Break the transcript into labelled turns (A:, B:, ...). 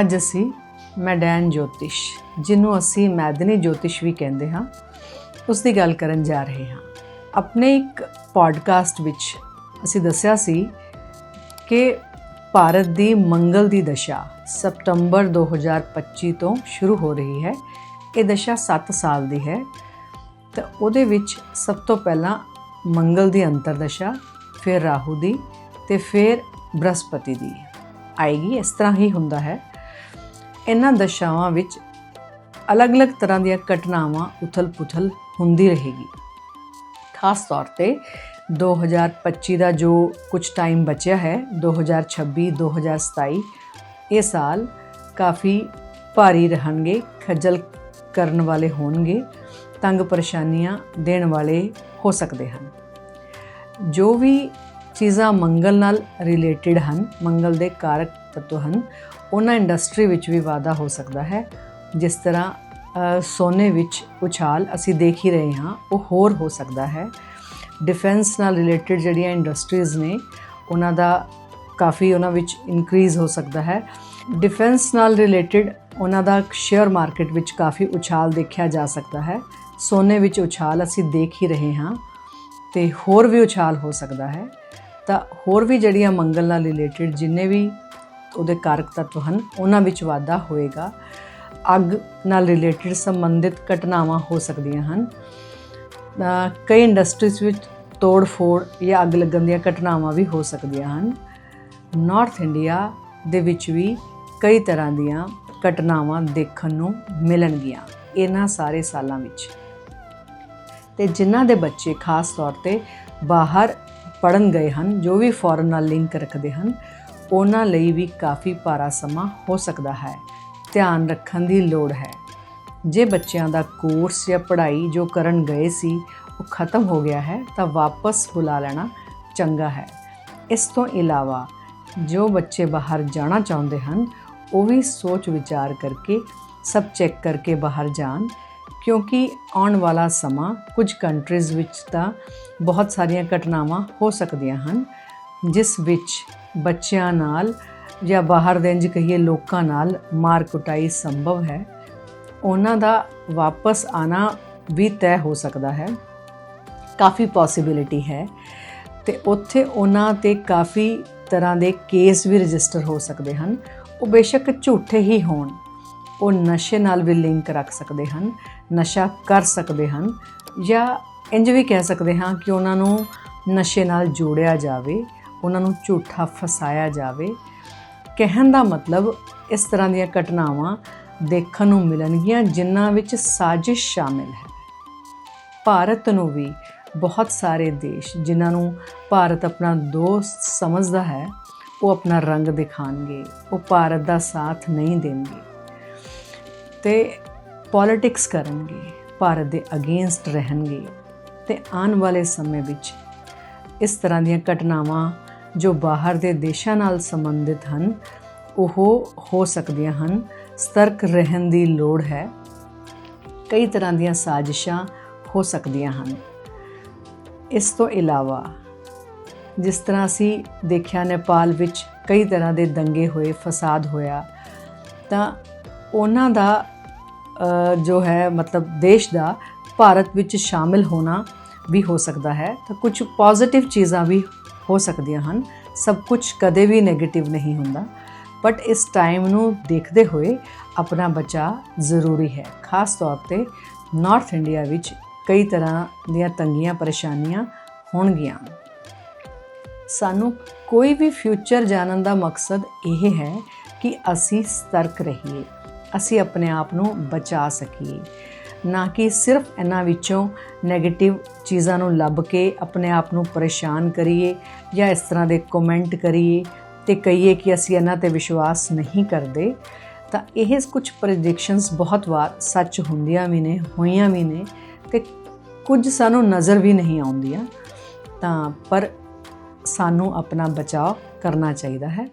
A: ਅੱਜ ਅਸੀਂ ਮੈਡੈਨ ਜੋਤਿਸ਼, ਜਿਹਨੂੰ ਅਸੀਂ ਮੈਦਨੀ ਜੋਤਿਸ਼ ਵੀ ਕਹਿੰਦੇ ਹਾਂ, ਉਸ ਦੀ ਗੱਲ ਕਰਨ ਜਾ ਰਹੇ ਹਾਂ। ਆਪਣੇ ਇੱਕ ਪੋਡਕਾਸਟ ਵਿੱਚ ਅਸੀਂ ਦੱਸਿਆ ਸੀ ਕਿ ਭਾਰਤ ਦੀ ਮੰਗਲ ਦੀ ਦਸ਼ਾ ਸਤੰਬਰ 2025 ਤੋਂ ਸ਼ੁਰੂ ਹੋ ਰਹੀ ਹੈ। ਇਹ ਦਸ਼ਾ 7 ਸਾਲ ਦੀ ਹੈ। ਤਾਂ ਉਹਦੇ ਵਿੱਚ ਸਭ ਤੋਂ ਪਹਿਲਾਂ ਮੰਗਲ ਦੀ ਅੰਤਰਦਸ਼ਾ ਫਿਰ ਰਾਹੂ ਦੀ ਤੇ ਫਿਰ ਬ੍ਰਹਸਪਤੀ ਦੀ ਆਏਗੀ। ਇਸ ਤਰ੍ਹਾਂ ਹੀ ਹੁੰਦਾ ਹੈ। ਇਹਨਾਂ ਦਸ਼ਾਵਾਂ ਵਿੱਚ ਅਲੱਗ-ਅਲੱਗ ਤਰ੍ਹਾਂ ਦੀਆਂ ਘਟਨਾਵਾਂ ਉਥਲ-ਪੁਥਲ ਹੁੰਦੀ ਰਹੇਗੀ। ਖਾਸ ਤੌਰ ਤੇ 2025 ਦਾ ਜੋ ਕੁਝ ਟਾਈਮ ਬਚਿਆ ਹੈ 2026 2027 ਇਹ ਸਾਲ ਕਾਫੀ ਭਾਰੀ ਰਹਿਣਗੇ, ਖੱਜਲ ਕਰਨ ਵਾਲੇ ਹੋਣਗੇ, ਤੰਗ ਪਰੇਸ਼ਾਨੀਆਂ ਦੇਣ ਵਾਲੇ ਹੋ ਸਕਦੇ ਹਨ। ਜੋ ਵੀ ਚੀਜ਼ਾਂ ਮੰਗਲ ਨਾਲ ਰਿਲੇਟਡ ਹਨ, ਮੰਗਲ ਦੇ ਕਾਰਕ ਤੱਤਵ ਹਨ ਉਹਨਾਂ ਇੰਡਸਟਰੀ ਵਿੱਚ ਵੀ ਵਾਧਾ ਹੋ ਸਕਦਾ ਹੈ। ਜਿਸ ਤਰ੍ਹਾਂ ਸੋਨੇ ਵਿੱਚ ਉਛਾਲ ਅਸੀਂ ਦੇਖ ਹੀ ਰਹੇ ਹਾਂ, ਉਹ ਹੋਰ ਹੋ ਸਕਦਾ ਹੈ। ਡਿਫੈਂਸ ਨਾਲ ਰਿਲੇਟਡ ਜਿਹੜੀਆਂ ਇੰਡਸਟਰੀਜ਼ ਨੇ, ਉਹਨਾਂ ਦਾ ਕਾਫੀ ਉਹਨਾਂ ਵਿੱਚ ਇਨਕਰੀਜ਼ ਹੋ ਸਕਦਾ ਹੈ। ਡਿਫੈਂਸ ਨਾਲ ਰਿਲੇਟਡ ਉਹਨਾਂ ਦਾ ਸ਼ੇਅਰ ਮਾਰਕੀਟ ਵਿੱਚ ਕਾਫੀ ਉਛਾਲ ਦੇਖਿਆ ਜਾ ਸਕਦਾ ਹੈ। ਸੋਨੇ ਵਿੱਚ ਉਛਾਲ ਅਸੀਂ ਦੇਖ ਹੀ ਰਹੇ ਹਾਂ ਤੇ ਹੋਰ ਵੀ ਉਛਾਲ ਹੋ ਸਕਦਾ ਹੈ। ਤਾਂ ਹੋਰ ਵੀ ਜਿਹੜੀਆਂ ਮੰਗਲ ਨਾਲ ਰਿਲੇਟਡ, ਜਿੰਨੇ ਵੀ ਉਹਦੇ ਕਾਰਕ ਤੱਤ ਹਨ, ਉਹਨਾਂ ਵਿੱਚ ਵਾਧਾ ਹੋਏਗਾ। ਅੱਗ ਨਾਲ ਰਿਲੇਟਡ ਸੰਬੰਧਿਤ ਘਟਨਾਵਾਂ ਹੋ ਸਕਦੀਆਂ ਹਨ। ਕਈ ਇੰਡਸਟਰੀਜ਼ ਵਿੱਚ ਤੋੜ ਫੋੜ ਜਾਂ ਅੱਗ ਲੱਗਣ ਦੀਆਂ ਘਟਨਾਵਾਂ ਵੀ ਹੋ ਸਕਦੀਆਂ ਹਨ। ਨਾਰਥ ਇੰਡੀਆ ਦੇ ਵਿੱਚ ਵੀ ਕਈ ਤਰ੍ਹਾਂ ਦੀਆਂ ਘਟਨਾਵਾਂ ਦੇਖਣ ਨੂੰ ਮਿਲਣਗੀਆਂ ਇਹਨਾਂ ਸਾਰੇ ਸਾਲਾਂ ਵਿੱਚ। ਤੇ ਜਿਨ੍ਹਾਂ ਦੇ ਬੱਚੇ ਖਾਸ ਤੌਰ ਤੇ ਬਾਹਰ ਪੜਨ ਗਏ ਹਨ, ਜੋ ਵੀ ਫੋਰਨ ਨਾਲ ਲਿੰਕ ਰੱਖਦੇ ਹਨ ਉਹਨਾਂ ਲਈ ਵੀ ਕਾਫੀ ਭਾਰਾ ਸਮਾਂ ਹੋ ਸਕਦਾ ਹੈ। ਧਿਆਨ ਰੱਖਣ ਦੀ ਲੋੜ ਹੈ। ਜੇ ਬੱਚਿਆਂ ਦਾ ਕੋਰਸ ਜਾਂ ਪੜ੍ਹਾਈ ਜੋ ਕਰਨ ਗਏ ਸੀ, ਉਹ ਖਤਮ ਹੋ ਗਿਆ ਹੈ, ਤਾਂ ਵਾਪਸ ਬੁਲਾ ਲੈਣਾ ਚੰਗਾ ਹੈ। ਇਸ ਤੋਂ ਇਲਾਵਾ, ਜੋ ਬੱਚੇ ਬਾਹਰ ਜਾਣਾ ਚਾਹੁੰਦੇ ਹਨ, ਉਹ ਵੀ ਸੋਚ ਵਿਚਾਰ ਕਰਕੇ, ਸਭ ਚੈੱਕ ਕਰਕੇ ਬਾਹਰ ਜਾਣ, ਕਿਉਂਕਿ ਆਉਣ ਵਾਲਾ ਸਮਾਂ ਕੁਝ ਕੰਟਰੀਜ਼ ਵਿੱਚ ਤਾਂ ਬਹੁਤ ਸਾਰੀਆਂ ਘਟਨਾਵਾਂ ਹੋ ਸਕਦੀਆਂ ਹਨ, ਜਿਸ ਵਿੱਚ ਬੱਚਿਆਂ ਨਾਲ ਜਾਂ ਬਾਹਰ ਦੇ ਇੰਜ ਕਹੀਏ ਲੋਕਾਂ ਨਾਲ ਮਾਰ ਕੁਟਾਈ ਸੰਭਵ ਹੈ। ਉਹਨਾਂ ਦਾ ਵਾਪਸ ਆਣਾ ਵੀ ਤੈਅ ਹੋ ਸਕਦਾ ਹੈ। ਕਾਫੀ ਪੋਸਿਬਿਲਿਟੀ ਹੈ ਤੇ ਉੱਥੇ ਉਹਨਾਂ ਤੇ ਕਾਫੀ ਤਰ੍ਹਾਂ ਦੇ ਕੇਸ ਵੀ ਰਜਿਸਟਰ ਹੋ ਸਕਦੇ ਹਨ। ਉਹ ਬੇਸ਼ੱਕ ਝੂਠੇ ਹੀ ਹੋਣ। ਉਹ ਨਸ਼ੇ ਨਾਲ ਵੀ ਲਿੰਕ ਰੱਖ ਸਕਦੇ ਹਨ, ਨਸ਼ਾ ਕਰ ਸਕਦੇ ਹਨ ਜਾਂ ਇੰਜ ਵੀ ਕਹਿ ਸਕਦੇ ਹਾਂ ਕਿ ਉਹਨਾਂ ਨੂੰ ਨਸ਼ੇ ਨਾਲ ਜੋੜਿਆ ਜਾਵੇ। ਉਹਨਾਂ ਨੂੰ ਝੂਠਾ ਫਸਾਇਆ ਜਾਵੇ, ਕਹਿਣ ਦਾ ਮਤਲਬ ਇਸ ਤਰ੍ਹਾਂ ਦੀਆਂ ਘਟਨਾਵਾਂ ਦੇਖਣ ਨੂੰ ਮਿਲਣਗੀਆਂ ਜਿਨ੍ਹਾਂ ਵਿੱਚ ਸਾਜ਼ਿਸ਼ ਸ਼ਾਮਿਲ ਹੈ। ਭਾਰਤ ਨੂੰ ਵੀ ਬਹੁਤ ਸਾਰੇ ਦੇਸ਼ ਜਿਨ੍ਹਾਂ ਨੂੰ ਭਾਰਤ ਆਪਣਾ ਦੋਸਤ ਸਮਝਦਾ ਹੈ, ਉਹ ਆਪਣਾ ਰੰਗ ਦਿਖਾਣਗੇ, ਉਹ ਭਾਰਤ ਦਾ ਸਾਥ ਨਹੀਂ ਦੇਣਗੇ ਤੇ ਪੋਲਿਟਿਕਸ ਕਰਨਗੇ, ਭਾਰਤ ਦੇ ਅਗੇਂਸਟ ਰਹਿਣਗੇ ਤੇ ਆਉਣ ਵਾਲੇ ਸਮੇਂ ਵਿੱਚ ਇਸ ਤਰ੍ਹਾਂ ਦੀਆਂ ਘਟਨਾਵਾਂ ਜੋ ਬਾਹਰ ਦੇ ਦੇਸ਼ਾਂ ਨਾਲ ਸੰਬੰਧਿਤ ਹਨ, ਉਹ ਹੋ ਸਕਦੀਆਂ ਹਨ। ਸਤਰਕ ਰਹਿਣ ਦੀ ਲੋੜ ਹੈ। ਕਈ ਤਰ੍ਹਾਂ ਦੀਆਂ ਸਾਜ਼ਿਸ਼ਾਂ ਹੋ ਸਕਦੀਆਂ ਹਨ। ਇਸ ਤੋਂ ਇਲਾਵਾ, ਜਿਸ ਤਰ੍ਹਾਂ ਅਸੀਂ ਦੇਖਿਆ, ਨੇਪਾਲ ਵਿੱਚ ਕਈ ਤਰ੍ਹਾਂ ਦੇ ਦੰਗੇ ਹੋਏ, ਫਸਾਦ ਹੋਇਆ, ਤਾਂ ਉਹਨਾਂ ਦਾ ਜੋ ਹੈ, ਮਤਲਬ ਦੇਸ਼ ਦਾ ਭਾਰਤ ਵਿੱਚ ਸ਼ਾਮਿਲ ਹੋਣਾ ਵੀ ਹੋ ਸਕਦਾ ਹੈ। ਤਾਂ ਕੁਝ ਪੋਜ਼ਿਟਿਵ ਚੀਜ਼ਾਂ ਵੀ ਹੋ ਸਕਦੀਆਂ ਹਨ। ਸਭ ਕੁਝ ਕਦੇ ਵੀ 네ਗੇਟਿਵ ਨਹੀਂ ਹੁੰਦਾ। ਬਟ ਇਸ ਟਾਈਮ ਨੂੰ ਦੇਖਦੇ ਹੋਏ ਆਪਣਾ ਬਚਾ ਜ਼ਰੂਰੀ ਹੈ। ਖਾਸ ਤੌਰ ਤੇ ਨਾਰਥ ਇੰਡੀਆ ਵਿੱਚ ਕਈ ਤਰ੍ਹਾਂ ਦੀਆਂ ਤੰਗੀਆਂ ਪਰੇਸ਼ਾਨੀਆਂ ਹੋਣਗੀਆਂ। ਸਾਨੂੰ ਕੋਈ ਵੀ ਫਿਊਚਰ ਜਾਣਨ ਦਾ ਮਕਸਦ ਇਹ ਹੈ ਕਿ ਅਸੀਂ ਸਤਰਕ ਰਹੀਏ। ਅਸੀਂ ਆਪਣੇ ਆਪ ਨੂੰ ਬਚਾ ਸਕੀਏ। ਨਾ ਕਿ ਸਿਰਫ ਇਹਨਾਂ ਵਿੱਚੋਂ 네ਗੇਟਿਵ ਚੀਜ਼ਾਂ ਨੂੰ ਲੱਭ ਕੇ ਆਪਣੇ ਆਪ ਨੂੰ ਪਰੇਸ਼ਾਨ ਕਰੀਏ ਜਾਂ ਇਸ ਤਰ੍ਹਾਂ ਦੇ ਕਮੈਂਟ ਕਰੀਏ ਤੇ ਕਹੀਏ ਕਿ ਅਸੀਂ ਇਹਨਾਂ ਤੇ ਵਿਸ਼ਵਾਸ ਨਹੀਂ ਕਰਦੇ, ਤਾਂ ਇਹ ਕੁਝ ਪ੍ਰੈਡਿਕਸ਼ਨਸ ਬਹੁਤ ਵਾਰ ਸੱਚ ਹੁੰਦੀਆਂ ਵੀ ਨੇ, ਹੋਈਆਂ ਵੀ ਨੇ ਤੇ ਕੁਝ ਸਾਨੂੰ ਨਜ਼ਰ ਵੀ ਨਹੀਂ ਆਉਂਦੀਆਂ, ਤਾਂ ਪਰ ਸਾਨੂੰ ਆਪਣਾ ਬਚਾਅ ਕਰਨਾ ਚਾਹੀਦਾ ਹੈ।